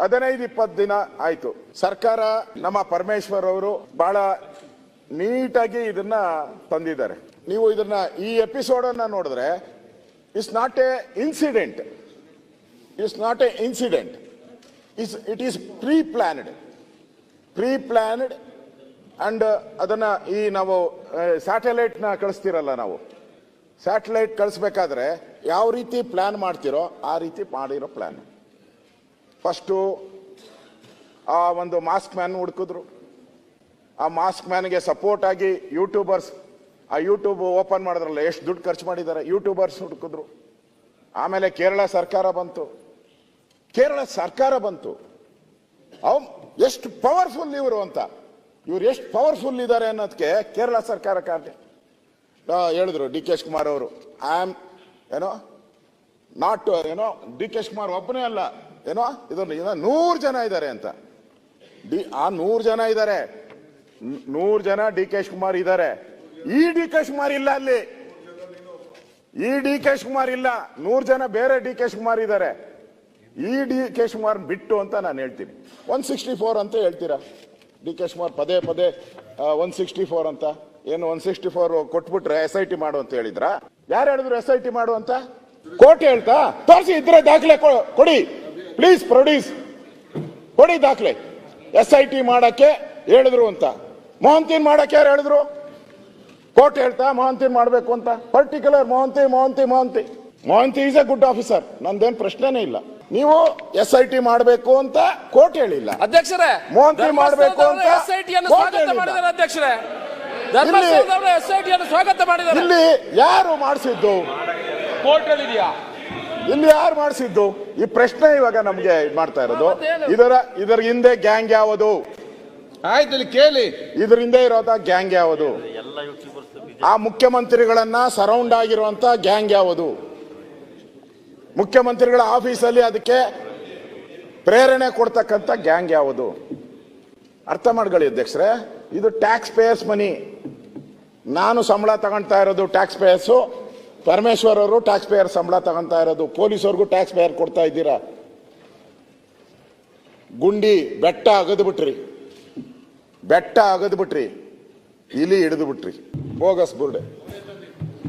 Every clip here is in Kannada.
ಹದಿನೈದು ಇಪ್ಪತ್ತು ದಿನ ಆಯ್ತು. ಸರ್ಕಾರ ನಮ್ಮ ಪರಮೇಶ್ವರ್ ಅವರು ಬಹಳ ನೀಟಾಗಿ ಇದನ್ನ ತಂದಿದ್ದಾರೆ. ನೀವು ಇದನ್ನ ಈ ಎಪಿಸೋಡ್ ಅನ್ನ ನೋಡಿದ್ರೆ it's not a incident it's not a incident is it is pre planned pre planned and ಅದನ್ನ ಈ ನಾವು ಸ್ಯಾಟಲೈಟ್ನ ಕಳಿಸ್ತಿರಲ್ಲ ನಾವು. ಸ್ಯಾಟಲೈಟ್ ಕಳಿಸ್ಬೇಕಾದ್ರೆ ಯಾವ ರೀತಿ ಪ್ಲಾನ್ ಮಾಡ್ತಿರೋ ಆ ರೀತಿ ಮಾಡಿರೋ ಪ್ಲಾನ್ ಫಸ್ಟು ಆ ಒಂದು ಮಾಸ್ಕ್ ಮ್ಯಾನ್ ಹುಡುಕಿದ್ರು. ಆ ಮಾಸ್ಕ್ ಮ್ಯಾನ್ಗೆ ಸಪೋರ್ಟ್ ಆಗಿ ಯೂಟ್ಯೂಬರ್ಸ್ ಆ ಯೂಟ್ಯೂಬ್ ಓಪನ್ ಮಾಡಿದ್ರಲ್ಲ, ಎಷ್ಟು ದುಡ್ಡು ಖರ್ಚು ಮಾಡಿದ್ದಾರೆ ಯೂಟ್ಯೂಬರ್ಸ್ ಹುಡುಕಿದ್ರು. ಆಮೇಲೆ ಕೇರಳ ಸರ್ಕಾರ ಬಂತು. ಕೇರಳ ಸರ್ಕಾರ ಬಂತು. ಅವ್ ಎಷ್ಟು ಪವರ್ಫುಲ್ ಇವರು ಅಂತ. ಇವ್ರು ಎಷ್ಟು ಪವರ್ಫುಲ್ ಇದ್ದಾರೆ ಅನ್ನೋದಕ್ಕೆ ಕೇರಳ ಸರ್ಕಾರ ಕಾರಣ. ಹೇಳಿದ್ರು ಡಿ ಕೆ ಕುಮಾರ್ ಅವರು. ಐ ಆಮ್ ಏನೋ ನಾಟ್ ಏನೋ ಡಿ ಕೆ ಶಿವಕುಮಾರ್ ಒಬ್ಬನೇ ಅಲ್ಲ. ಏನೋ? ಇದನ್ನು ನೂರು ಜನ ಇದ್ದಾರೆ ಅಂತ. ಡಿ, ಆ ನೂರು ಜನ ಇದ್ದಾರೆ ನೂರು ಜನ ಡಿ ಕೆ ಶಿವಕುಮಾರ್ ಇದ್ದಾರೆ ಈ ಡಿ ಕೆ ಶಿವಕುಮಾರ್ ಇಲ್ಲ ಅಲ್ಲಿ. ಈ ಡಿ ಕೆ ಶಿವಕುಮಾರ್ ಇಲ್ಲ. ನೂರು ಜನ ಬೇರೆ ಡಿ ಕೆ ಶಿವಕುಮಾರ್ ಇದ್ದಾರೆ ಈ ಡಿ ಕೆ ಶಿವಕುಮಾರ್ ಬಿಟ್ಟು ಅಂತ ನಾನು ಹೇಳ್ತೀನಿ. ಒನ್ ಸಿಕ್ಸ್ಟಿ ಫೋರ್ ಅಂತ ಹೇಳ್ತೀರಾ? ಡಿ ಕೆ ಶಿವಕುಮಾರ್ ಪದೇ ಪದೇ ಒನ್ ಸಿಕ್ಸ್ಟಿ ಫೋರ್ ಅಂತ. ಏನು ಒನ್ ಸಿಕ್ಸ್ಟಿ ಫೋರ್ ಕೊಟ್ಬಿಟ್ರೆ ಎಸ್ ಐ ಟಿ ಮಾಡು ಅಂತ ಹೇಳಿದ್ರ? ಯಾರು ಹೇಳಿದ್ರು ಎಸ್ ಐ ಟಿ ಮಾಡು ಅಂತ? ಕೋರ್ಟ್ ಹೇಳ್ತಾ? ತೋರಿಸಿ ಇದ್ರೆ ದಾಖಲೆ ಕೊಡಿ. ಪ್ಲೀಸ್ ಪ್ರೊಡ್ಯೂಸ್ ಕೊಡಿ ದಾಖಲೆ. ಎಸ್ ಐ ಟಿ ಮಾಡಕ್ಕೆ ಹೇಳಿದ್ರು ಅಂತ. ಮೋಹಂತಿನ್ ಮಾಡಕ್ಕೆ ಯಾರು ಹೇಳಿದ್ರು? ಕೋರ್ಟ್ ಹೇಳ್ತಾ ಮೋಹಂತಿನ್ ಮಾಡಬೇಕು ಅಂತ. Particular Mohanty Mohanty Mohanty Mohanty is a good officer ನಂದೇನ್ ಪ್ರಶ್ನೆನೇ ಇಲ್ಲ. ನೀವು ಎಸ್ ಐ ಟಿ ಮಾಡಬೇಕು ಅಂತ ಕೋರ್ಟ್ ಹೇಳಿಲ್ಲ. ಅಧ್ಯಕ್ಷರೇ ಮೋಹಂತಿ ಮಾಡಬೇಕು ಅಂತ ಎಸ್ ಅನ್ನು ಕೋರ್ಟ್ ಸ್ವಾಗತ. ಮಾಡಿದ್ದಾರೆ ಅಧ್ಯಕ್ಷರೇ. ಧರ್ಮಸ್ಥಳದವರು ಐ ಅನ್ನು ಸ್ವಾಗತ ಮಾಡಿದ್ದಾರೆ. ಇಲ್ಲಿ ಯಾರು ಮಾಡಿಸಿದ್ದು? ಕೋರ್ಟ್ ಅಲ್ಲಿ ಇದೆಯಾ ಇಲ್ಲಿ ಯಾರು ಮಾಡಿಸಿದ್ದು? ಈ ಪ್ರಶ್ನೆ ಇವಾಗ ನಮ್ಗೆ ಇದ್ ಮಾಡ್ತಾ ಇರೋದು. ಇದರ ಇದರ ಹಿಂದೆ ಗ್ಯಾಂಗ್ ಯಾವುದು? ಆಯ್ತು ಇಲ್ಲಿ ಕೇಳಿ. ಇದ್ರ ಹಿಂದೆ ಇರೋದ ಗ್ಯಾಂಗ್ ಯಾವುದು? ಆ ಮುಖ್ಯಮಂತ್ರಿಗಳನ್ನ ಸರೌಂಡ್ ಆಗಿರುವಂತ ಗ್ಯಾಂಗ್ ಯಾವುದು? ಮುಖ್ಯಮಂತ್ರಿಗಳ ಆಫೀಸಲ್ಲಿ ಅದಕ್ಕೆ ಪ್ರೇರಣೆ ಕೊಡ್ತಕ್ಕಂಥ ಗ್ಯಾಂಗ್ ಯಾವುದು? ಅರ್ಥ ಮಾಡ್ಕೊಳ್ಳಿ ಅಧ್ಯಕ್ಷರೇ ಇದು ಟ್ಯಾಕ್ಸ್ ಪೇಯರ್ಸ್ ಮನಿ ನಾನು ಸಂಬಳ ತಗೊಳ್ತಾ ಇರೋದು ಟ್ಯಾಕ್ಸ್ ಪೇಯರ್ಸು ಪರಮೇಶ್ವರ್ ಅವರು ಟ್ಯಾಕ್ಸ್ ಪೇಯರ್ ಸಂಬಳ ತಗೊಂತಾ ಇರೋದು. ಪೊಲೀಸವ್ರಿಗೂ ಟ್ಯಾಕ್ಸ್ ಪೇಯರ್ ಕೊಡ್ತಾ ಇದ್ದೀರಾ? ಗುಂಡಿ ಬೆಟ್ಟ ಅಗದು ಬಿಟ್ರಿ. ಬೆಟ್ಟ ಅಗದು ಬಿಟ್ರಿ. ಇಲಿ ಹಿಡಿದು ಬಿಟ್ರಿ. ಬೋಗಸ್ ಬುರ್ಡೆ.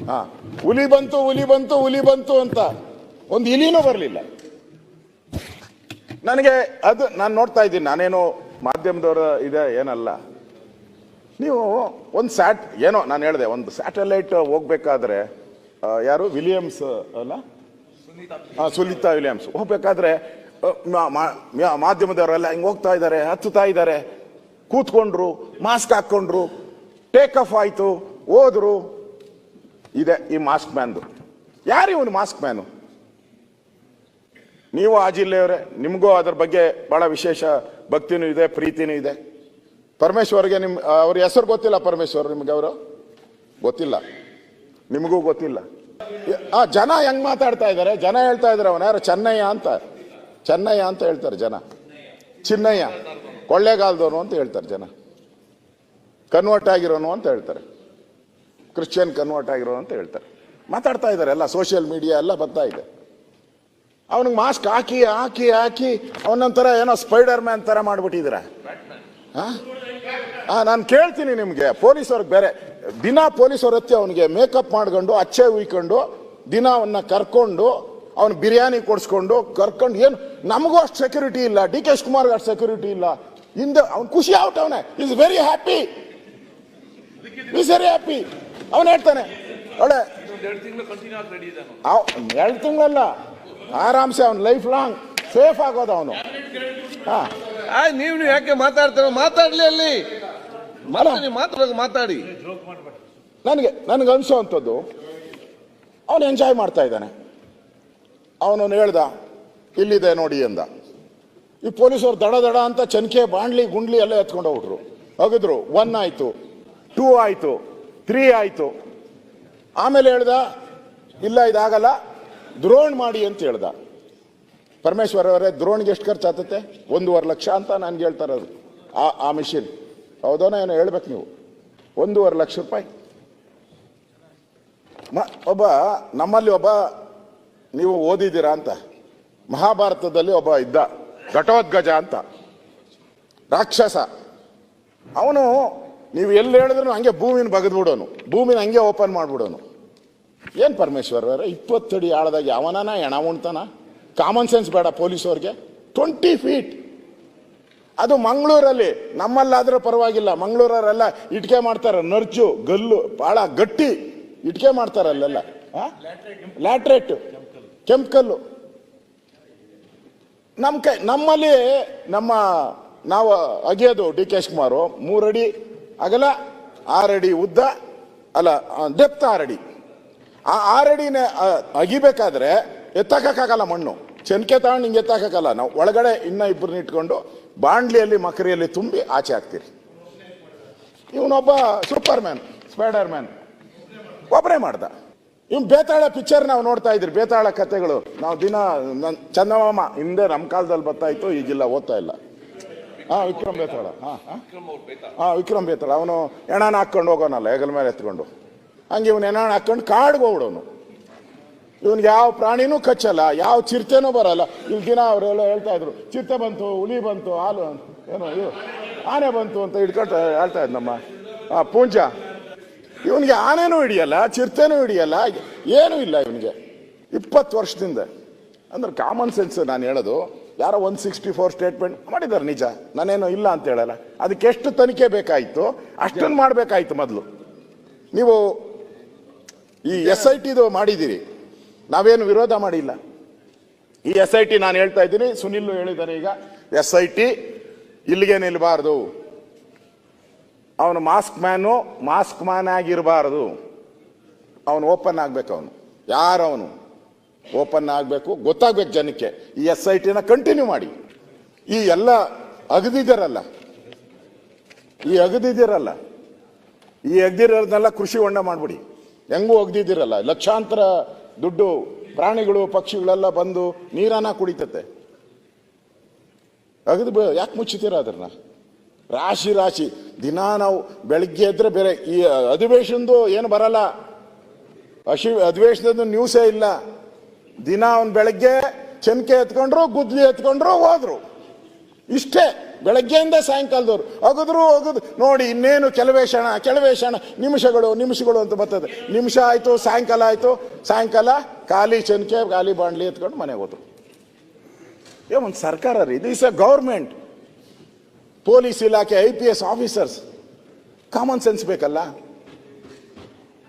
ಹಾ. ಹುಲಿ ಬಂತು ಹುಲಿ ಬಂತು ಹುಲಿ ಬಂತು ಅಂತ ಒಂದು ಇಲಿನೂ ಬರಲಿಲ್ಲ. ನನಗೆ ಅದು ನಾನು ನೋಡ್ತಾ ಇದ್ದೀನಿ. ನಾನೇನು ಮಾಧ್ಯಮದವರ ಇದೆ, ಏನಲ್ಲ. ನೀವು ಒಂದು ಸ್ಯಾಟ್ ಏನೋ ನಾನು ಹೇಳಿದೆ, ಒಂದು ಸ್ಯಾಟಲೈಟ್ ಹೋಗ್ಬೇಕಾದ್ರೆ ಯಾರು? ವಿಲಿಯಮ್ಸ್, ಅಲ್ಲ? ಸುನೀತಾ ವಿಲಿಯಮ್ಸ್. ಹೋಗ್ಬೇಕಾದ್ರೆ ಮಾಧ್ಯಮದವರೆಲ್ಲ ಹಿಂಗೆ ಹೋಗ್ತಾ ಇದ್ದಾರೆ, ಹತ್ತುತ್ತಾ ಇದ್ದಾರೆ. ಕೂತ್ಕೊಂಡ್ರು, ಮಾಸ್ಕ್ ಹಾಕ್ಕೊಂಡ್ರು ಟೇಕ್ ಆಫ್ ಆಯ್ತು, ಹೋದ್ರು. ಇದೆ ಈ ಮಾಸ್ಕ್ ಮ್ಯಾನ್ದು. ಯಾರು ಇವನು ಮಾಸ್ಕ್ ಮ್ಯಾನು? ನೀವು ಆ ಜಿಲ್ಲೆಯವರೇ, ನಿಮಗೂ ಅದ್ರ ಬಗ್ಗೆ ಬಹಳ ವಿಶೇಷ ಭಕ್ತಿನೂ ಇದೆ, ಪ್ರೀತಿನೂ ಇದೆ. ಪರಮೇಶ್ವರ್ಗೆ ನಿಮ್ಮ ಅವ್ರ ಹೆಸರು ಗೊತ್ತಿಲ್ಲ ಪರಮೇಶ್ವರ್ ನಿಮಗೆ ಅವರು? ಗೊತ್ತಿಲ್ಲ. ನಿಮಗೂ ಗೊತ್ತಿಲ್ಲ. ಆ, ಜನ ಹೆಂಗ್ ಮಾತಾಡ್ತಾ ಇದ್ದಾರೆ ಜನ ಹೇಳ್ತಾ ಇದ್ದಾರೆ ಅವನ. ಯಾರು? ಚೆನ್ನಯ್ಯ ಅಂತ. ಚೆನ್ನಯ್ಯ ಅಂತ ಹೇಳ್ತಾರೆ ಜನ. ಚಿನ್ನಯ್ಯ. ಕೊಳ್ಳೇಗಾಲದವನು ಅಂತ ಹೇಳ್ತಾರೆ ಜನ. ಕನ್ವರ್ಟ್ ಆಗಿರೋನು ಅಂತ ಹೇಳ್ತಾರೆ. ಕ್ರಿಶ್ಚಿಯನ್ ಕನ್ವರ್ಟ್ ಆಗಿರೋನು ಅಂತ ಹೇಳ್ತಾರೆ. ಮಾತಾಡ್ತಾ ಇದ್ದಾರೆ ಎಲ್ಲ. ಸೋಷಿಯಲ್ ಮೀಡಿಯಾ ಎಲ್ಲ ಬರ್ತಾ ಇದೆ. ಅವನಿಗೆ ಮಾಸ್ಕ್ ಹಾಕಿ ಹಾಕಿ ಹಾಕಿ ಅವನಂತರ ಏನೋ ಸ್ಪೈಡರ್ ಮ್ಯಾನ್ ತರ ಮಾಡ್ಬಿಟ್ಟಿದಿರ? ಹಾ ನಾನು ಕೇಳ್ತೀನಿ ನಿಮ್ಗೆ. ಪೊಲೀಸವ್ರಿಗೆ ಬೇರೆ. ದಿನ ಪೊಲೀಸ್ ಹತ್ತಿ ಅವನಿಗೆ ಮೇಕಪ್ ಮಾಡ್ಕೊಂಡು ಅಚ್ಚೆ ಉಯ್ಕೊಂಡು ದಿನ ಅವನ್ನ ಕರ್ಕೊಂಡು ಅವನು ಬಿರಿಯಾನಿ ಕೊಡಿಸ್ಕೊಂಡು ಕರ್ಕೊಂಡು ಏನು ನಮಗೂ ಅಷ್ಟು ಸೆಕ್ಯೂರಿಟಿ ಇಲ್ಲ. ಡಿ ಕೆ ಶಿವಕುಮಾರ್ಗೆ ಅಷ್ಟು ಸೆಕ್ಯೂರಿಟಿ ಇಲ್ಲ. ಹಿಂದೆ ಅವ್ನು ಖುಷಿ ಅವನೇ. Is very happy is very happy ಅವನು ಹೇಳ್ತಾನೆ ಒಳ್ಳೆ ಎರಡು ತಿಂಗಳಲ್ಲ. ಆರಾಮ್ಸೆ ಅವ್ನು ಲೈಫ್ ಲಾಂಗ್ ಸೇಫ್ ಆಗೋದು ಅವನು. ಹಾ. ನೀವು ಯಾಕೆ ಮಾತಾಡ್ತಾರೆ? ಮಾತಾಡ್ಲಿ ಅಲ್ಲಿ. ಮಾತಾಡಿ. ಮಾತಾಡಿ ನನಗೆ ನನಗೆ ಅನಿಸೋವಂಥದ್ದು ಅವನು ಎಂಜಾಯ್ ಮಾಡ್ತಾ ಇದ್ದಾನೆ. ಅವನು ಹೇಳ್ದ ಇಲ್ಲಿದೆ ನೋಡಿ ಅಂದ ಈ ಪೊಲೀಸರು ದಡ ದಡ ಅಂತ ಚನ್ಕೆ ಬಾಂಡ್ಲಿ ಗುಂಡ್ಲಿ ಎಲ್ಲ ಎತ್ಕೊಂಡು ಹೋಗ್ರು ಹೋಗಿದ್ರು ಒನ್ ಆಯ್ತು ಟೂ ಆಯ್ತು ತ್ರೀ ಆಯ್ತು. ಆಮೇಲೆ ಹೇಳ್ದ ಇಲ್ಲ ಇದಾಗಲ್ಲ ದ್ರೋಣ್ ಮಾಡಿ ಅಂತ ಹೇಳ್ದ. ಪರಮೇಶ್ವರ್ ಅವರೇ ದ್ರೋಣ್ಗೆ ಎಷ್ಟು ಖರ್ಚು ಆಗ್ತತೆ ಒಂದೂವರೆ ಲಕ್ಷ ಅಂತ ನನ್ಗೆ ಹೇಳ್ತಾರೆ ಆ ಆ ಮಿಷಿನ್ ಹೌದೋನೋ ಏನೋ ಹೇಳ್ಬೇಕು ನೀವು. ಒಂದೂವರೆ ಲಕ್ಷ ರೂಪಾಯಿ. ಮ, ಒಬ್ಬ, ನಮ್ಮಲ್ಲಿ ಒಬ್ಬ, ನೀವು ಓದಿದ್ದೀರಾ ಅಂತ. ಮಹಾಭಾರತದಲ್ಲಿ ಒಬ್ಬ ಇದ್ದ ಘಟೋದ್ಗಜ ಅಂತ. ರಾಕ್ಷಸ. ಅವನು, ನೀವು ಎಲ್ಲಿ ಹೇಳಿದ್ರು ಹಂಗೆ ಭೂಮಿನ ಬಗೆದ್ಬಿಡೋನು. ಭೂಮಿನ ಹಂಗೆ ಓಪನ್ ಮಾಡಿಬಿಡೋನು. ಏನು ಪರಮೇಶ್ವರ್ ಇಪ್ಪತ್ತಡಿ ಆಳದಾಗ ಯಾವನಾನ ಎಣ ಉಣ್ತಾನ? ಕಾಮನ್ ಸೆನ್ಸ್ ಬೇಡ ಪೊಲೀಸವ್ರಿಗೆ. Twenty feet. ಅದು ಮಂಗಳೂರಲ್ಲಿ, ನಮ್ಮಲ್ಲಾದ್ರೂ ಪರವಾಗಿಲ್ಲ. ಮಂಗಳೂರವರೆಲ್ಲ ಇಟ್ಕೆ ಮಾಡ್ತಾರೆ. ನರ್ಚು ಗಲ್ಲು ಭಾಳ ಗಟ್ಟಿ ಇಟ್ಕೆ ಮಾಡ್ತಾರೆ ಅಲ್ಲೆಲ್ಲ. ಲ್ಯಾಟ್ರೇಟ್. ಕೆಂಪ್ಕಲ್ಲು. ನಮ್ಮ ಕೈ, ನಮ್ಮಲ್ಲಿ ನಮ್ಮ, ನಾವು ಅಗೆಯೋದು ಡಿ ಕೆ ಶಿವಕುಮಾರು. ಮೂರಡಿ ಅಗಲ, ಆರಡಿ ಉದ್ದ, ಅಲ್ಲ ಡೆಪ್ತ್ ಆರಡಿ. ಆ ಆರಡಿನ ಅಗಿಬೇಕಾದ್ರೆ ಎತ್ತಕ್ಕಾಗಲ್ಲ ಮಣ್ಣು. ಚೆನ್ಕೆ ತಗೊಂಡು ಹಿಂಗೆ ಎತ್ತಕ್ಕಾಗಲ್ಲ ನಾವು ಒಳಗಡೆ ಇನ್ನ ಇಬ್ಬರನ್ನ ಇಟ್ಕೊಂಡು ಬಾಂಡ್ಲಿಯಲ್ಲಿ ಮಕರಿಯಲ್ಲಿ ತುಂಬಿ ಆಚೆ ಹಾಕ್ತೀರಿ. ಇವನೊಬ್ಬ ಸೂಪರ್ ಮ್ಯಾನ್ ಸ್ಪೈಡರ್ ಮ್ಯಾನ್ ಒಬ್ಬರೇ ಮಾಡ್ದ. ಇವ್ ಬೇತಾಳ ಪಿಕ್ಚರ್ ನಾವು ನೋಡ್ತಾ ಇದ್ರಿ, ಬೇತಾಳ ಕಥೆಗಳು ನಾವು ದಿನ ನನ್ನ ಚಂದಮಾಮ, ಹಿಂದೆ ನಮ್ಮ ಕಾಲದಲ್ಲಿ ಬರ್ತಾ ಇತ್ತು, ಈಗಿಲ್ಲ, ಓದ್ತಾ ಇಲ್ಲ. ಹಾ, ವಿಕ್ರಮ್ ಬೇತಾಳ, ಹಾ ಹಾ? ವಿಕ್ರಮ್ ಬೇತಾಳ, ಅವನು ಎಣಾನ ಹಾಕೊಂಡು ಹೋಗೋನಲ್ಲ, ಹೆಗಲ ಮೇಲೆ ಎತ್ಕೊಂಡು. ಹಂಗೆ ಇವನು ಎಣಾಣ ಹಾಕೊಂಡು ಕಾಡ್ಗೆ ಹೋಗ್ಬಿಡೋನು ಇವನ್ಗೆ ಯಾವ ಪ್ರಾಣಿನೂ ಕಚ್ಚಲ್ಲ ಯಾವ ಚಿರತೆನೂ ಬರಲ್ಲ. ಇಲ್ಲಿ ದಿನ ಅವರೆಲ್ಲ ಹೇಳ್ತಾ ಇದ್ರು ಚಿರತೆ ಬಂತು ಹುಲಿ ಬಂತು ಹಾಲು ಏನೋ ಇವು ಆನೆ ಬಂತು ಅಂತ ಹಿಡ್ಕೊಂಡು ಹೇಳ್ತಾ ಇದ್ ನಮ್ಮ ಆ, ಪೂಂಜ ಇವನಿಗೆ ಆನೆನೂ ಹಿಡಿಯಲ್ಲ ಚಿರತೆನೂ ಹಿಡಿಯಲ್ಲ ಏನೂ ಇಲ್ಲ ಇವನಿಗೆ. ಇಪ್ಪತ್ತು ವರ್ಷದಿಂದ. ಅಂದ್ರೆ ಕಾಮನ್ ಸೆನ್ಸ್ ನಾನು ಹೇಳೋದು ಯಾರೋ ಒನ್ ಸಿಕ್ಸ್ಟಿ ಫೋರ್ ಸ್ಟೇಟ್ಮೆಂಟ್ ಮಾಡಿದ್ದಾರೆ ನಿಜ. ನಾನೇನು ಇಲ್ಲ ಅಂತ ಹೇಳಲ್ಲ. ಅದಕ್ಕೆ ಎಷ್ಟು ತನಿಖೆ ಬೇಕಾಯಿತು ಅಷ್ಟನ್ನು ಮಾಡಬೇಕಾಯ್ತು ಮೊದಲು. ನೀವು ಈ ಎಸ್ ಐ ಟಿದು ಮಾಡಿದ್ದೀರಿ. ನಾವೇನು ವಿರೋಧ ಮಾಡಿಲ್ಲ. ಈ ಎಸ್ ಐ ಟಿ ನಾನು ಹೇಳ್ತಾ ಇದ್ದೀನಿ ಸುನಿಲ್ ಹೇಳಿದ್ದಾರೆ ಈಗ. ಎಸ್ ಐ ಟಿ ಇಲ್ಲಿಗೆ ನಿಲ್ಬಾರ್ದು. ಅವನು ಮಾಸ್ಕ್ ಮ್ಯಾನು ಮಾಸ್ಕ್ ಮ್ಯಾನ್ ಆಗಿರಬಾರದು. ಅವನು ಓಪನ್ ಆಗ್ಬೇಕು ಅವನು. ಯಾರು ಅವನು? ಓಪನ್ ಆಗಬೇಕು, ಗೊತ್ತಾಗ್ಬೇಕು ಜನಕ್ಕೆ. ಈ ಎಸ್ ಐ ಟಿನ ಕಂಟಿನ್ಯೂ ಮಾಡಿ. ಈ ಎಲ್ಲ ಅಗದಿದ್ದಾರಲ್ಲ ಈ ಅಗದಿದ್ದೀರಲ್ಲ ಈ ಅಗ್ದಿರೋದನ್ನೆಲ್ಲ ಕೃಷಿ ಹೊಂಡ ಮಾಡ್ಬಿಡಿ. ಹೆಂಗೂ ಒಗ್ದಿದ್ದೀರಲ್ಲ ಲಕ್ಷಾಂತರ ದುಡ್ಡು, ಪ್ರಾಣಿಗಳು, ಪಕ್ಷಿಗಳೆಲ್ಲ ಬಂದು ನೀರನ್ನ ಕುಡಿತತೆ. ಅಗದು ಯಾಕೆ ಮುಚ್ಚುತ್ತೀರ ಅದನ್ನ ರಾಶಿ ರಾಶಿ. ದಿನ ನಾವು ಬೆಳಗ್ಗೆ ಎದ್ರೆ ಬೇರೆ, ಈ ಅಧಿವೇಶನದು ಏನು ಬರಲ್ಲ. ಅಶಿ ಅಧಿವೇಶನದ ನ್ಯೂಸೇ ಇಲ್ಲ. ದಿನ ಅವ್ನು ಬೆಳಗ್ಗೆ ಚನ್ಕೆ ಎತ್ಕೊಂಡ್ರು, ಗುದ್ಲಿ ಎತ್ಕೊಂಡ್ರು, ಹೋದ್ರು. ಇಷ್ಟೇ. ಬೆಳಗ್ಗೆಯಿಂದ ಸಾಯಂಕಾಲದವ್ರು. ಅಗದ್ರು ಅಗದು ನೋಡಿ, ಇನ್ನೇನು ಕೆಲವೇ ಕ್ಷಣ ಕೆಲವೇ ಕ್ಷಣ, ನಿಮಿಷಗಳು ನಿಮಿಷಗಳು ಅಂತ ಬರ್ತದೆ. ನಿಮಿಷ ಆಯಿತು, ಸಾಯಂಕಾಲ ಆಯಿತು. ಸಾಯಂಕಾಲ ಖಾಲಿ ಚೆನ್ಕೆ ಖಾಲಿ ಬಾಂಡ್ಲಿ ಎತ್ಕೊಂಡು ಮನೆಗೆ ಹೋದ್ರು. ಏ, ಒಂದು ಸರ್ಕಾರ ರೀ. ಇಸ್ ಅ ಗೌರ್ಮೆಂಟ್ ಪೊಲೀಸ್ ಇಲಾಖೆ I P S officers common sense ಬೇಕಲ್ಲ?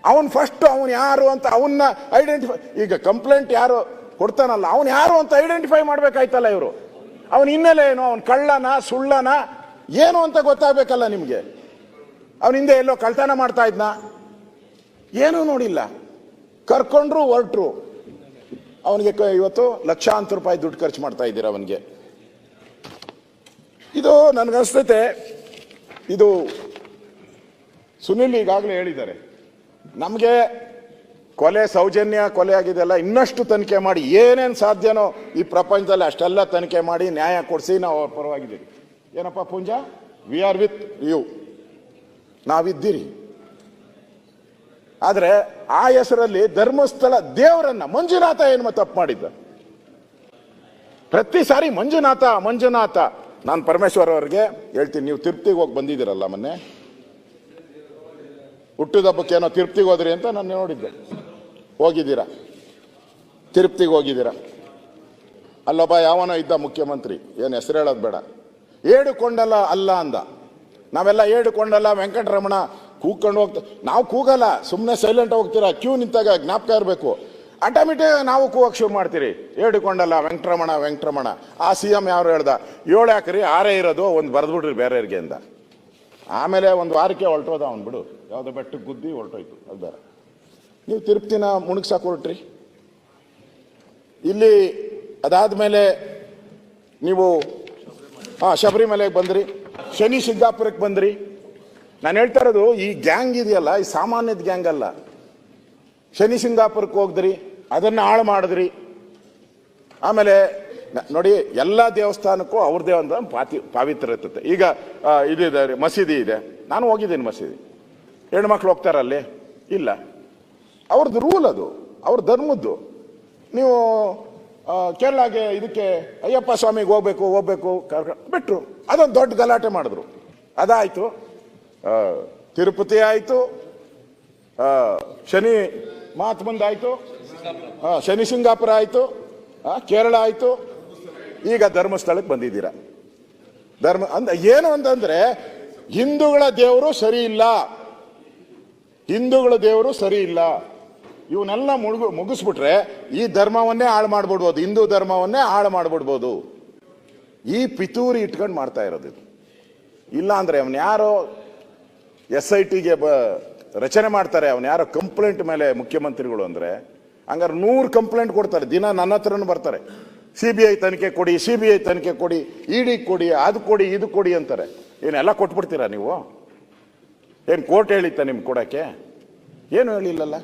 ಅವನು ಫಸ್ಟ್ ಅವನು ಯಾರು ಅಂತ ಅವನ್ನ ಐಡೆಂಟಿಫೈ ಈಗ ಕಂಪ್ಲೇಂಟ್ ಯಾರು ಕೊಡ್ತಾನಲ್ಲ, ಅವನು ಯಾರು ಅಂತ ಐಡೆಂಟಿಫೈ ಮಾಡ್ಬೇಕಾಯ್ತಲ್ಲ ಇವರು? ಅವನ ಹಿನ್ನೆಲೆ ಏನು ಅವನ ಕಳ್ಳನ, ಸುಳ್ಳನ? ಏನು ಅಂತ ಗೊತ್ತಾಗಬೇಕಲ್ಲ ನಿಮಗೆ? ಅವನ ಹಿಂದೆ ಎಲ್ಲೋ ಕಳ್ತನ ಮಾಡ್ತಾ ಇದ್ನ? ಏನೂ ನೋಡಿಲ್ಲ. ಕರ್ಕೊಂಡ್ರು, ಹೊರಟ್ರು. ಅವನಿಗೆ ಇವತ್ತು ಲಕ್ಷಾಂತರ ರೂಪಾಯಿ ದುಡ್ಡು ಖರ್ಚು ಮಾಡ್ತಾ ಇದ್ದೀರ ಅವನಿಗೆ. ಇದು ನನಗನ್ಸ್ತೈತೆ ಇದು ಸುನಿಲ್ ಈಗಾಗಲೇ ಹೇಳಿದ್ದಾರೆ. ನಮಗೆ ಕೊಲೆ ಸೌಜನ್ಯ ಕೊಲೆ ಆಗಿದೆಲ್ಲ ಇನ್ನಷ್ಟು ತನಿಖೆ ಮಾಡಿ ಏನೇನು ಸಾಧ್ಯನೋ ಈ ಪ್ರಪಂಚದಲ್ಲಿ ಅಷ್ಟೆಲ್ಲ ತನಿಖೆ ಮಾಡಿ ನ್ಯಾಯ ಕೊಡಿಸಿ ನಾವು ಅವ್ರ ಪರವಾಗಿದ್ದೀವಿ ಏನಪ್ಪ Punja? We are with you ನಾವಿದ್ದೀರಿ. ಆದರೆ ಆ ಹೆಸರಲ್ಲಿ ಧರ್ಮಸ್ಥಳ ದೇವರನ್ನ ಮಂಜುನಾಥ ಏನು ತಪ್ಪು ಮಾಡಿದ್ದ? ಪ್ರತಿ ಸಾರಿ ಮಂಜುನಾಥ ಮಂಜುನಾಥ. ನಾನು ಪರಮೇಶ್ವರ್ ಅವರಿಗೆ ಹೇಳ್ತೀನಿ, ನೀವು ತಿರುಪ್ತಿಗೆ ಹೋಗಿ ಬಂದಿದ್ದೀರಲ್ಲ ಮೊನ್ನೆ. ಹುಟ್ಟುದಬ್ಬಕ್ಕೆ ಏನೋ ತಿರುಪ್ತಿಗೆ ಹೋದ್ರಿ ಅಂತ ನಾನು ನೋಡಿದ್ದೆ. ಹೋಗಿದ್ದೀರಾ? ತಿರುಪ್ತಿಗೆ ಹೋಗಿದ್ದೀರಾ? ಅಲ್ಲೊಬ್ಬ ಯಾವನೋ ಇದ್ದ ಮುಖ್ಯಮಂತ್ರಿ. ಏನು ಹೆಸರು ಹೇಳೋದು ಬೇಡ. ಏಡುಕೊಂಡಲ್ಲ ಅಲ್ಲ ಅಂದ. ನಾವೆಲ್ಲ ಏಡುಕೊಂಡಲ್ಲ, ವೆಂಕಟರಮಣ ಕೂಗ್ಕೊಂಡು ಹೋಗ್ತಾ, ನಾವು ಕೂಗಲ್ಲ ಸುಮ್ಮನೆ ಸೈಲೆಂಟ್ ಹೋಗ್ತೀರಾ? ಕ್ಯೂ ನಿಂತಾಗ ಜ್ಞಾಪಕ ಇರಬೇಕು. ಆಟೋಮೆಟಿಕ್ ನಾವು ಕೂಗಕ್ಕೆ ಶುರು ಮಾಡ್ತೀರಿ. ಏಡುಕೊಂಡಲ್ಲ, ವೆಂಕಟರಮಣ ವೆಂಕಟರಮಣ. ಆ ಸಿ ಎಂ ಯಾರು ಹೇಳ್ದ? ಏಳು ಹಾಕ್ರಿ ಆರೇ ಇರೋದು, ಒಂದು ಬರೆದ್ಬಿಡ್ರಿ ಬೇರೆಯವ್ರಿಗೆ ಅಂದ ಆಮೇಲೆ ಒಂದು ವಾರಕ್ಕೆ ಹೊರಟೋದ ಅವ್ನು ಬಿಡು. ಯಾವುದೋ ಬೆಟ್ಟಕ್ಕೆ ಗುದ್ದಿ ಹೊರಟೋಯ್ತು ಅದು ಬೇರೆ ನೀವು ತಿರುಪ್ತಿನ ಮುಣಗ್ಸಕ್ಕೆ ಹೊರಟ್ರಿ ಇಲ್ಲಿ ಅದಾದ ಮೇಲೆ ನೀವು, ಹಾಂ, ಶಬರಿಮಲೆಗೆ ಬಂದ್ರಿ, ಶನಿ ಸಿದ್ದಾಪುರಕ್ಕೆ ಬಂದ್ರಿ. ನಾನು ಹೇಳ್ತಾ ಇರೋದು, ಈ ಗ್ಯಾಂಗ್ ಇದೆಯಲ್ಲ, ಈ ಸಾಮಾನ್ಯದ ಗ್ಯಾಂಗ್ ಅಲ್ಲ. ಶನಿ ಸಿಂಗಾಪುರಕ್ಕೆ ಹೋಗಿದ್ರಿ, ಅದನ್ನು ಹಾಳು ಮಾಡಿದ್ರಿ. ಆಮೇಲೆ ನೋಡಿ, ಎಲ್ಲ ದೇವಸ್ಥಾನಕ್ಕೂ ಅವ್ರದೇ ಒಂದು ಪಾತಿ, ಪಾವಿತ್ರ ಇರ್ತದೆ. ಈಗ ಇದಿದೆ ಮಸೀದಿ ಇದೆ. ನಾನು ಹೋಗಿದ್ದೀನಿ ಮಸೀದಿ. ಹೆಣ್ಮಕ್ಳು ಹೋಗ್ತಾರಲ್ಲಿ ಇಲ್ಲ. ಅವ್ರದ್ದು ರೂಲ್ ಅದು, ಅವ್ರ ಧರ್ಮದ್ದು. ನೀವು ಕೇರಳಗೆ ಇದಕ್ಕೆ ಅಯ್ಯಪ್ಪ ಸ್ವಾಮಿಗೆ ಹೋಗ್ಬೇಕು ಹೋಗ್ಬೇಕು ಬಿಟ್ಟರು ಅದೊಂದು ದೊಡ್ಡ ಗಲಾಟೆ ಮಾಡಿದ್ರು. ಅದಾಯಿತು. ತಿರುಪತಿ ಆಯಿತು. ಶನಿ ಮಹಾತ್ಮಂದಾಯಿತು ಶನಿ ಸಿಂಗಾಪುರ ಆಯಿತು. ಕೇರಳ ಆಯಿತು. ಈಗ ಧರ್ಮಸ್ಥಳಕ್ಕೆ ಬಂದಿದ್ದೀರಾ. ಧರ್ಮ, ಅಂದ, ಏನು ಅಂತಂದ್ರೆ, ಹಿಂದೂಗಳ ದೇವರು ಸರಿ ಇಲ್ಲ. ಹಿಂದೂಗಳ ದೇವರು ಸರಿ ಇಲ್ಲ. ಇವನ್ನೆಲ್ಲ ಮುಳುಗು, ಮುಗಿಸ್ಬಿಟ್ರೆ ಈ ಧರ್ಮವನ್ನೇ ಹಾಳು ಮಾಡ್ಬಿಡ್ಬೋದು, ಹಿಂದೂ ಧರ್ಮವನ್ನೇ ಹಾಳು ಮಾಡ್ಬಿಡ್ಬೋದು. ಈ ಪಿತೂರಿ ಇಟ್ಕೊಂಡು ಮಾಡ್ತಾ ಇರೋದು ಇದು. ಇಲ್ಲ ಅಂದ್ರೆ ಅವನ್ ಯಾರೋ ಎಸ್ ಐ ಟಿಗೆ ಬ, ರಚನೆ ಮಾಡ್ತಾರೆ, ಅವನ್ ಯಾರೋ ಕಂಪ್ಲೇಂಟ್ ಮೇಲೆ ಮುಖ್ಯಮಂತ್ರಿಗಳು ಅಂದ್ರೆ, ಹಂಗಾರೆ ನೂರು ಕಂಪ್ಲೇಂಟ್ ಕೊಡ್ತಾರೆ, ದಿನ ನನ್ನ ಹತ್ರನೂ ಬರ್ತಾರೆ. ಸಿ ಬಿ ಐ ತನಿಖೆ ಕೊಡಿ, ಸಿ ಬಿ ಐ ತನಿಖೆ ಕೊಡಿ ಇಡಿ ಕೊಡಿ, ಅದು ಕೊಡಿ, ಇದು ಕೊಡಿ ಅಂತಾರೆ. ಏನೆಲ್ಲ ಕೊಟ್ಬಿಡ್ತೀರಾ ನೀವು? ಏನು ಕೋರ್ಟ್ ಹೇಳಿತ್ತ ನಿಮ್ಗೆ ಕೊಡೋಕ್ಕೆ? ಏನು ಹೇಳಿಲ್ಲಲ್ಲ?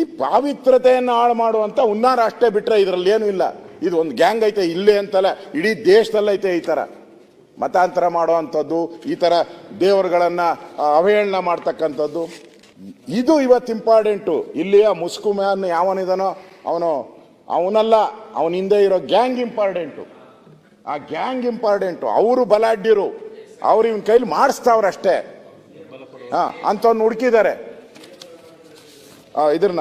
ಈ ಪಾವಿತ್ರತೆಯನ್ನು ಹಾಳು ಮಾಡುವಂಥ ಹುನ್ನಾರ ಅಷ್ಟೇ ಬಿಟ್ಟರೆ ಇದರಲ್ಲಿ ಏನೂ ಇಲ್ಲ. ಇದು ಒಂದು ಗ್ಯಾಂಗ್ ಐತೆ, ಇಲ್ಲೇ ಅಂತಲ್ಲ ಇಡೀ ದೇಶದಲ್ಲೈತೆ ಈ ಥರ ಮತಾಂತರ ಮಾಡುವಂಥದ್ದು, ಈ ಥರ ದೇವರುಗಳನ್ನು ಅವಹೇಳನ ಮಾಡ್ತಕ್ಕಂಥದ್ದು. ಇದು ಇವತ್ತು ಇಂಪಾರ್ಟೆಂಟು. ಇಲ್ಲಿಯ ಮುಸ್ಕು ಮ್ಯಾನ್ ಯಾವನಿದಾನೋ ಅವನು, ಅವನಲ್ಲ, ಅವನ ಹಿಂದೆ ಇರೋ ಗ್ಯಾಂಗ್ ಇಂಪಾರ್ಟೆಂಟು. ಆ ಗ್ಯಾಂಗ್ ಇಂಪಾರ್ಟೆಂಟು, ಅವರು ಬಲಾಢ್ಯರು. ಅವ್ರು ಇವನ ಕೈಲಿ ಮಾಡಿಸ್ತಾವ್ರಷ್ಟೇ. ಹಾಂ, ಅಂಥವ್ನು ಹುಡುಕಿದ್ದಾರೆ. ಇದ್ರನ್ನ.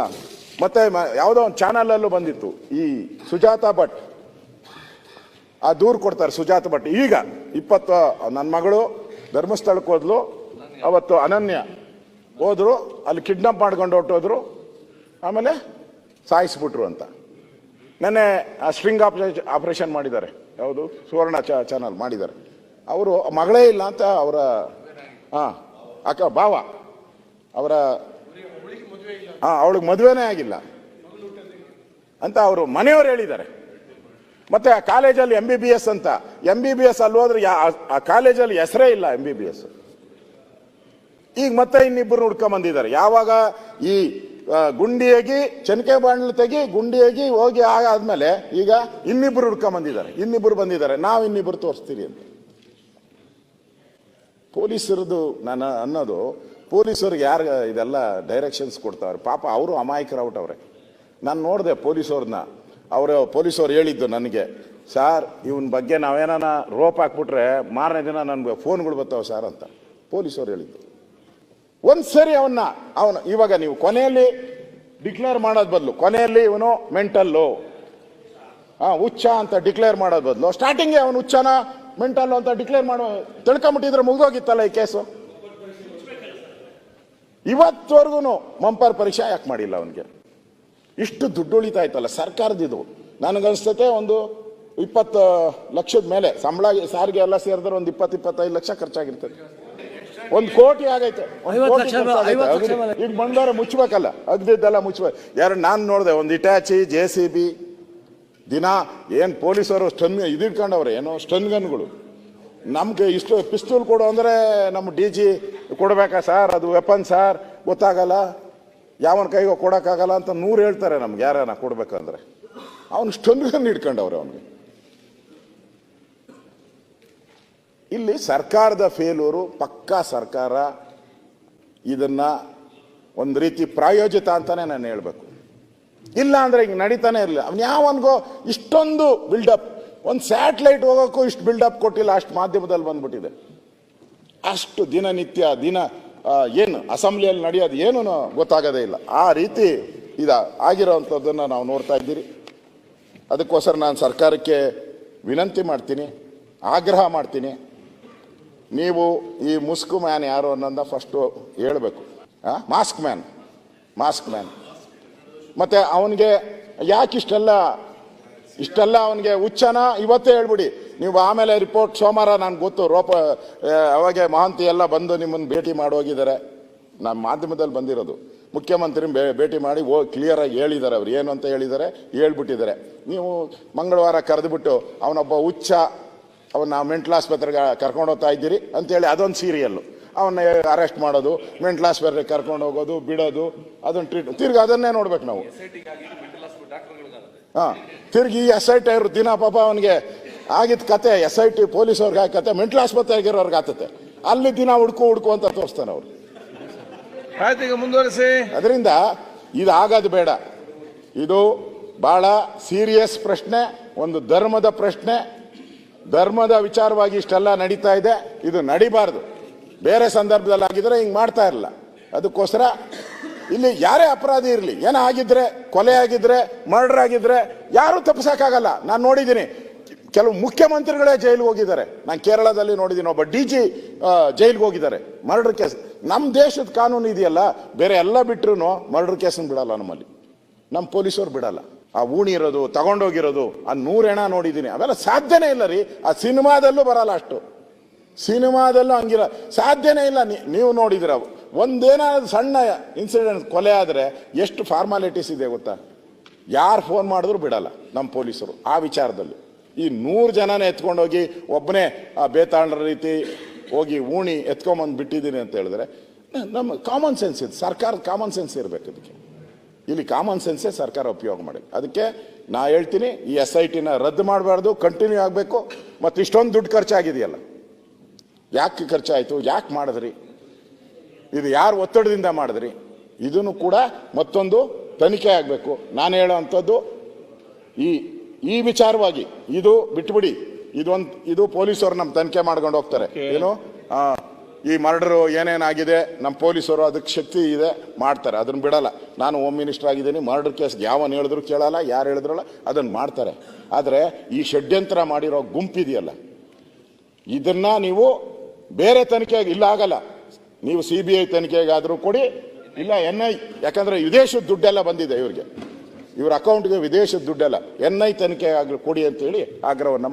ಮತ್ತೆ ಯಾವುದೋ ಒಂದು ಚಾನಲಲ್ಲೂ ಬಂದಿತ್ತು. ಈ ಸುಜಾತ ಭಟ್. ಆ, ದೂರು ಕೊಡ್ತಾರೆ ಸುಜಾತ ಭಟ್. ಈಗ ಇಪ್ಪತ್ತು ನನ್ನ ಮಗಳು ಧರ್ಮಸ್ಥಳಕ್ಕೆ ಹೋದ್ಲು. ಅವತ್ತು ಅನನ್ಯ ಹೋದ್ರು, ಅಲ್ಲಿ ಕಿಡ್ನಾಪ್ ಮಾಡ್ಕೊಂಡು ಹೊಟ್ಟೋದ್ರು ಆಮೇಲೆ ಸಾಯಿಸ್ಬಿಟ್ರು ಅಂತ. ನೆನ್ನೆ, ಆ, ಸ್ಟ್ರಿಂಗ್ ಆಪರೇಷನ್ ಆಪರೇಷನ್ ಮಾಡಿದ್ದಾರೆ. ಯಾವುದು? ಸುವರ್ಣ ಚ, ಚಾನಲ್ ಮಾಡಿದ್ದಾರೆ. ಅವರು ಮಗಳೇ ಇಲ್ಲ ಅಂತ ಅವರ ಹಾಂ ಅಕ್ಕ, ಭಾವ ಅವರ ಹಾ ಅವಳಿಗೆ ಮದುವೆನೇ ಆಗಿಲ್ಲ. ಅಂತ ಅವರು ಮನೆಯವರು ಹೇಳಿದ್ದಾರೆ. ಮತ್ತೆ ಆ ಕಾಲೇಜಲ್ಲಿ ಎಂ ಬಿ ಬಿ ಎಸ್ ಅಂತ ಎಂ ಬಿ ಬಿ ಎಸ್ ಅಲ್ಲಿ ಹೋದ್ರೆ ಆ- ಕಾಲೇಜಲ್ಲಿ ಹೆಸರೇ ಇಲ್ಲ ಎಂ ಬಿ ಬಿ ಎಸ್ ಈಗ ಮತ್ತೆ ಇನ್ನಿಬ್ಬರು ಹುಡ್ಕೊಂಡ್ ಬಂದಿದ್ದಾರೆ ಯಾವಾಗ ಈ ಗುಂಡಿಯಾಗಿ ಚನಕೆ ಬಾಂಡ್ಲು ತೆಗಿ ಗುಂಡಿಯಾಗಿ ಹೋಗಿ ಆದ್ಮೇಲೆ ಈಗ ಇನ್ನಿಬ್ರು ಹುಡ್ಕೊಂಡ್ ಬಂದಿದ್ದಾರೆ ಇನ್ನಿಬ್ಬರು ಬಂದಿದ್ದಾರೆ. ನಾವು ಇನ್ನಿಬ್ರು ತೋರಿಸ್ತೀರಿ ಅಂತ. ಪೊಲೀಸರದು ನಾನು ಅನ್ನೋದು ಪೊಲೀಸರಿಗೆ ಯಾರು ಇದೆಲ್ಲ ಡೈರೆಕ್ಷನ್ಸ್ ಕೊಡ್ತಾವ್ರೆ? ಪಾಪ ಅವರು ಅಮಾಯಕರವ್ಟವ್ರೆ ನಾನು ನೋಡಿದೆ ಪೊಲೀಸವ್ರನ್ನ ಅವರು ಪೊಲೀಸವ್ರು ಹೇಳಿದ್ದು ನನಗೆ, ಸಾರ್, ಇವನ ಬಗ್ಗೆ ನಾವೇನಾನ ರೋಪ್ ಹಾಕ್ಬಿಟ್ರೆ ಮಾರನೇ ದಿನ ನನಗೆ ಫೋನ್ಗಳು ಬರ್ತಾವೆ ಸರ್ ಅಂತ. ಪೊಲೀಸವ್ರು ಹೇಳಿದ್ದು. ಒಂದು ಸರಿ ಅವನ್ನ ಅವನು, ಇವಾಗ ನೀವು ಕೊನೆಯಲ್ಲಿ ಡಿಕ್ಲೇರ್ ಮಾಡೋದು ಬದಲು. ಕೊನೆಯಲ್ಲಿ ಇವನು ಮೆಂಟಲ್ಲು ಹಾಂ, ಹುಚ್ಚ ಅಂತ ಡಿಕ್ಲೇರ್ ಮಾಡೋದು ಬದಲು. ಸ್ಟಾರ್ಟಿಂಗೇ ಅವನು ಹುಚ್ಚನ ಮೆಂಟಲ್ಲು ಅಂತ ಡಿಕ್ಲೇರ್ ಮಾಡೋ, ತಿಳ್ಕೊಂಬಿಟ್ಟಿದ್ರೆ ಮುಗಿದೋಗಿತ್ತಲ್ಲ ಈ ಕೇಸು ಇವತ್ತವರೆಗೂ ಮಂಪರ್ ಪರೀಕ್ಷೆ ಯಾಕೆ ಮಾಡಿಲ್ಲ ಅವನಿಗೆ? ಇಷ್ಟು ದುಡ್ಡು ಉಳಿತಾ ಇತ್ತಲ್ಲ ಸರ್ಕಾರದಿದು ನನಗನ್ಸ್ತತೆ ಒಂದು ಇಪ್ಪತ್ತು ಲಕ್ಷದ ಮೇಲೆ ಸಂಬಳ ಸಾರಿಗೆ ಎಲ್ಲ ಸೇರಿದ್ರೆ ಒಂದು ಇಪ್ಪತ್ತು ಇಪ್ಪತ್ತೈದು ಲಕ್ಷ ಖರ್ಚಾಗಿರ್ತದೆ. ಒಂದು ಕೋಟಿ ಆಗೈತೆ. ಈಗ ಬಂದವರ ಮುಚ್ಚಬೇಕಲ್ಲ ಅಗ್ದಿದ್ದೆಲ್ಲ ಮುಚ್ಚಬೇಕು ಯಾರು ನಾನು ನೋಡಿದೆ ಒಂದು ಇಟ್ಯಾಚಿ ಜೆ ಸಿ ಬಿ ದಿನ ಏನು ಪೊಲೀಸರು ಸ್ಟನ್ ಇದಿಟ್ಕೊಂಡವ್ರೆ ಏನೋ ಸ್ಟನ್ ಗನ್ಗಳು. ನಮ್ಗೆ ಇಷ್ಟು ಪಿಸ್ತೂಲ್ ಕೊಡು ಅಂದ್ರೆ ನಮ್ಮ ಡಿ ಜಿ ಕೊಡ್ಬೇಕಾ ಸರ್? ಅದು ವೆಪನ್ ಸರ್? ಗೊತ್ತಾಗಲ್ಲ. ಯಾವನ ಕೈಗೋ ಕೊಡೋಕ್ಕಾಗಲ್ಲ ಅಂತ ನೂರು ಹೇಳ್ತಾರೆ ನಮ್ಗೆ. ಯಾರನ್ನ ಕೊಡ್ಬೇಕಂದ್ರೆ. ಅವನು ಸ್ಟನ್ ಗನ್ ಇಟ್ಕೊಂಡವ್ರೆ ಅವನಿಗೆ. ಇಲ್ಲಿ ಸರ್ಕಾರದ ಫೇಲೂರು ಪಕ್ಕಾ ಸರ್ಕಾರ ಇದನ್ನ ಒಂದು ರೀತಿ ಪ್ರಾಯೋಜಿತ ಅಂತಾನೆ ನಾನು ಹೇಳಬೇಕು. ಇಲ್ಲ ಅಂದ್ರೆ ಹಿಂಗೆ ನಡೀತಾನೆ ಇರಲಿಲ್ಲ. ಅವನು ಯಾವನ್ಗೋ ಇಷ್ಟೊಂದು ಬಿಲ್ಡಪ್ ಒಂದು ಸ್ಯಾಟಲೈಟ್ ಹೋಗೋಕ್ಕೂ ಇಷ್ಟು ಬಿಲ್ಡಪ್ ಕೊಟ್ಟಿಲ್ಲ, ಅಷ್ಟು ಮಾಧ್ಯಮದಲ್ಲಿ ಬಂದ್ಬಿಟ್ಟಿದೆ. ಅಷ್ಟು ದಿನನಿತ್ಯ ದಿನ ಏನು, ಅಸೆಂಬ್ಲಿಯಲ್ಲಿ ನಡೆಯೋದು ಏನು ಗೊತ್ತಾಗೋದೇ ಇಲ್ಲ. ಆ ರೀತಿ ಇದ ಆಗಿರೋವಂಥದ್ದನ್ನು ನಾವು ನೋಡ್ತಾ ಇದ್ದೀರಿ. ಅದಕ್ಕೋಸ್ಕರ ನಾನು ಸರ್ಕಾರಕ್ಕೆ ವಿನಂತಿ ಮಾಡ್ತೀನಿ, ಆಗ್ರಹ ಮಾಡ್ತೀನಿ. ನೀವು ಈ ಮುಸ್ಕು ಮ್ಯಾನ್ ಯಾರು ಅನ್ನೋದ ಫಸ್ಟು ಹೇಳಬೇಕು. ಮಾಸ್ಕ್ ಮ್ಯಾನ್ ಮಾಸ್ಕ್ ಮ್ಯಾನ್ ಮತ್ತು ಅವನಿಗೆ ಯಾಕೆ ಇಷ್ಟೆಲ್ಲ ಅವನಿಗೆ ಹುಚ್ಚನ, ಇವತ್ತೇ ಹೇಳ್ಬಿಡಿ. ನೀವು ಆಮೇಲೆ ರಿಪೋರ್ಟ್ ಸೋಮವಾರ ನಾನು ಗೊತ್ತು, ರೋಪ ಅವಾಗೆ ಮಹಾಂತಿ ಎಲ್ಲ ಬಂದು ನಿಮ್ಮನ್ನು ಭೇಟಿ ಮಾಡಿ ಹೋಗಿದ್ದಾರೆ. ನಮ್ಮ ಮಾಧ್ಯಮದಲ್ಲಿ ಬಂದಿರೋದು. ಮುಖ್ಯಮಂತ್ರಿ ಭೇಟಿ ಮಾಡಿ ಓ ಕ್ಲಿಯರಾಗಿ ಹೇಳಿದ್ದಾರೆ ಅವ್ರು. ಏನು ಅಂತ ಹೇಳಿದ್ದಾರೆ? ಹೇಳ್ಬಿಟ್ಟಿದ್ದಾರೆ. ನೀವು ಮಂಗಳವಾರ ಕರೆದುಬಿಟ್ಟು ಅವನೊಬ್ಬ ಹುಚ್ಚ, ಅವನ್ನ ಮೆಂಟಲ್ ಆಸ್ಪತ್ರೆಗೆ ಕರ್ಕೊಂಡು ಹೋಗ್ತಾ ಇದ್ದೀರಿ ಅಂತೇಳಿ ಅದೊಂದು ಸೀರಿಯಲ್ಲು ಅವನ್ನ ಅರೆಸ್ಟ್ ಮಾಡೋದು ಮೆಂಟಲ್ ಬೇರೆ ಕರ್ಕೊಂಡು ಹೋಗೋದು ಬಿಡೋದು ಅದನ್ನ ಟ್ರೀಟ್ ತಿರ್ಗಿ ಅದನ್ನೇ ನೋಡ್ಬೇಕು ನಾವು. ಹಾ ತಿರ್ಗಿ ಎಸ್ ಐ ಟಿ ಅವ್ರ ದಿನ ಪಾಪ ಅವನಿಗೆ ಆಗಿದ್ದ ಕತೆ ಎಸ್ ಐ ಟಿ ಪೊಲೀಸ್ ಅವ್ರಿಗೆ ಆಗ ಕತೆ ಮೆಂಟಲ್ ಆಸ್ಪತ್ರೆಗೆ ಆಗಿರೋರ್ಗೆ ಆತತೆ. ಅಲ್ಲಿ ದಿನ ಹುಡ್ಕು ಹುಡ್ಕು ಅಂತ ತೋರಿಸ್ತಾನೆ ಅವ್ರು. ಮುಂದುವರಿಸಿ. ಅದರಿಂದ ಇದು ಆಗೋದು ಬೇಡ. ಇದು ಬಹಳ ಸೀರಿಯಸ್ ಪ್ರಶ್ನೆ ಒಂದು ಧರ್ಮದ ಪ್ರಶ್ನೆ. ಧರ್ಮದ ವಿಚಾರವಾಗಿ ಇಷ್ಟೆಲ್ಲ ನಡೀತಾ ಇದೆ. ಇದು ನಡಿಬಾರ್ದು. ಬೇರೆ ಸಂದರ್ಭದಲ್ಲಿ ಆಗಿದ್ರೆ ಹಿಂಗೆ ಮಾಡ್ತಾ ಇರಲ್ಲ ಅದಕ್ಕೋಸ್ಕರ ಇಲ್ಲಿ ಯಾರೇ ಅಪರಾಧಿ ಇರಲಿ, ಏನೋ ಆಗಿದ್ರೆ, ಕೊಲೆ ಆಗಿದ್ರೆ ಮರ್ಡರ್ ಆಗಿದ್ರೆ, ಯಾರು ತಪ್ಪಿಸೋಕ್ಕಾಗಲ್ಲ. ನಾನು ನೋಡಿದ್ದೀನಿ, ಕೆಲವು ಮುಖ್ಯಮಂತ್ರಿಗಳೇ ಜೈಲಿಗೆ ಹೋಗಿದ್ದಾರೆ. ನಾನು ಕೇರಳದಲ್ಲಿ ನೋಡಿದ್ದೀನಿ, ಒಬ್ಬ ಡಿ ಜಿ ಜೈಲಿಗೆ ಹೋಗಿದ್ದಾರೆ. ಮರ್ಡರ್ ಕೇಸ್ ನಮ್ಮ ದೇಶದ ಕಾನೂನು ಇದೆಯಲ್ಲ, ಬೇರೆ ಎಲ್ಲ ಬಿಟ್ರೂ ಮರ್ಡರ್ ಕೇಸನ್ನು ಬಿಡಲ್ಲ ನಮ್ಮಲ್ಲಿ. ನಮ್ಮ ಪೊಲೀಸರು ಬಿಡಲ್ಲ. ಆ ಊಣಿ ಇರೋದು, ತಗೊಂಡೋಗಿರೋದು, ಆ ನೂರೆಣ ನೋಡಿದ್ದೀನಿ. ಅವೆಲ್ಲ ಸಾಧ್ಯನೇ ಇಲ್ಲ ರೀ. ಆ ಸಿನಿಮಾದಲ್ಲೂ ಬರಲ್ಲ ಅಷ್ಟು. ಸಿನಿಮಾದಲ್ಲೂ ಹಂಗಿರ ಸಾಧ್ಯನೇ ಇಲ್ಲ. ನೀವು ನೋಡಿದಿರ, ಒಂದೇನಾದ್ರು ಸಣ್ಣ ಇನ್ಸಿಡೆಂಟ್ ಕೊಲೆ ಆದರೆ ಎಷ್ಟು ಫಾರ್ಮಾಲಿಟೀಸ್ ಇದೆ ಗೊತ್ತಾ? ಯಾರು ಫೋನ್ ಮಾಡಿದ್ರು ಬಿಡಲ್ಲ ನಮ್ಮ ಪೊಲೀಸರು ಆ ವಿಚಾರದಲ್ಲಿ. ಈ ನೂರು ಜನನೇ ಎತ್ಕೊಂಡೋಗಿ ಒಬ್ಬನೇ ಆ ಬೇತಾಳರ ರೀತಿ ಹೋಗಿ ಊಣಿ ಎತ್ಕೊಂಬಂದು ಬಿಟ್ಟಿದ್ದೀನಿ ಅಂತ ಹೇಳಿದ್ರೆ, ನಮ್ಮ ಕಾಮನ್ ಸೆನ್ಸ್ ಇದೆ. ಸರ್ಕಾರದ ಕಾಮನ್ ಸೆನ್ಸ್ ಇರಬೇಕು ಅದಕ್ಕೆ ಇಲ್ಲಿ ಕಾಮನ್ ಸೆನ್ಸೇ ಸರ್ಕಾರ ಉಪಯೋಗ ಮಾಡಿ ಅದಕ್ಕೆ ನಾ ಹೇಳ್ತೀನಿ, ಈ ಎಸ್ ಐ ಟಿನ ರದ್ದು ಮಾಡಬಾರ್ದು ಕಂಟಿನ್ಯೂ ಆಗಬೇಕು ಮತ್ತು ಇಷ್ಟೊಂದು ದುಡ್ಡು ಖರ್ಚಾಗಿದೆಯಲ್ಲ. ಯಾಕೆ ಖರ್ಚಾಯಿತು? ಯಾಕೆ ಮಾಡಿದ್ರಿ? ಇದು ಯಾರು ಒತ್ತಡದಿಂದ ಮಾಡಿದ್ರಿ? ಇದನ್ನು ಕೂಡ ಮತ್ತೊಂದು ತನಿಖೆ ಆಗಬೇಕು. ನಾನು ಹೇಳೋ ಅಂಥದ್ದು ಈ ಈ ವಿಚಾರವಾಗಿ ಇದು ಬಿಟ್ಬಿಡಿ. ಇದೊಂದು ಇದು ಪೊಲೀಸರು ನಮ್ಮ ತನಿಖೆ ಮಾಡ್ಕೊಂಡು ಹೋಗ್ತಾರೆ. ಏನು? ಈ ಮರ್ಡರು ಏನೇನಾಗಿದೆ ನಮ್ಮ ಪೊಲೀಸರು ಅದಕ್ಕೆ ಶಕ್ತಿ ಇದೆ ಮಾಡ್ತಾರೆ. ಅದನ್ನ ಬಿಡಲ್ಲ. ನಾನು ಹೋಮ್ ಮಿನಿಸ್ಟರ್ ಆಗಿದ್ದೀನಿ ಮರ್ಡರ್ ಕೇಸ್ಗೆ ಯಾವನ್ನು ಹೇಳಿದ್ರು ಕೇಳಲ್ಲ ಯಾರು ಹೇಳಿದ್ರಲ್ಲ ಅದನ್ನು ಮಾಡ್ತಾರೆ. ಆದರೆ ಈ ಷಡ್ಯಂತ್ರ ಮಾಡಿರೋ ಗುಂಪಿದೆಯಲ್ಲ ಇದನ್ನು ನೀವು ಬೇರೆ ತನಿಖೆಗೆ ಇಲ್ಲ, ಆಗಲ್ಲ. ನೀವು ಸಿ ಬಿ ಐ ತನಿಖೆಗಾದರೂ ಕೊಡಿ, ಇಲ್ಲ ಎನ್ ಐ ಯಾಕಂದ್ರೆ ವಿದೇಶದ ದುಡ್ಡೆಲ್ಲ ಬಂದಿದೆ ಇವ್ರಿಗೆ. ಇವ್ರ ಅಕೌಂಟ್ಗೆ ವಿದೇಶದ ದುಡ್ಡೆಲ್ಲ ಎನ್ ಐ ತನಿಖೆ ಆಗಲಿ ಕೊಡಿ ಅಂತೇಳಿ ಆಗ್ರಹವನ್ನು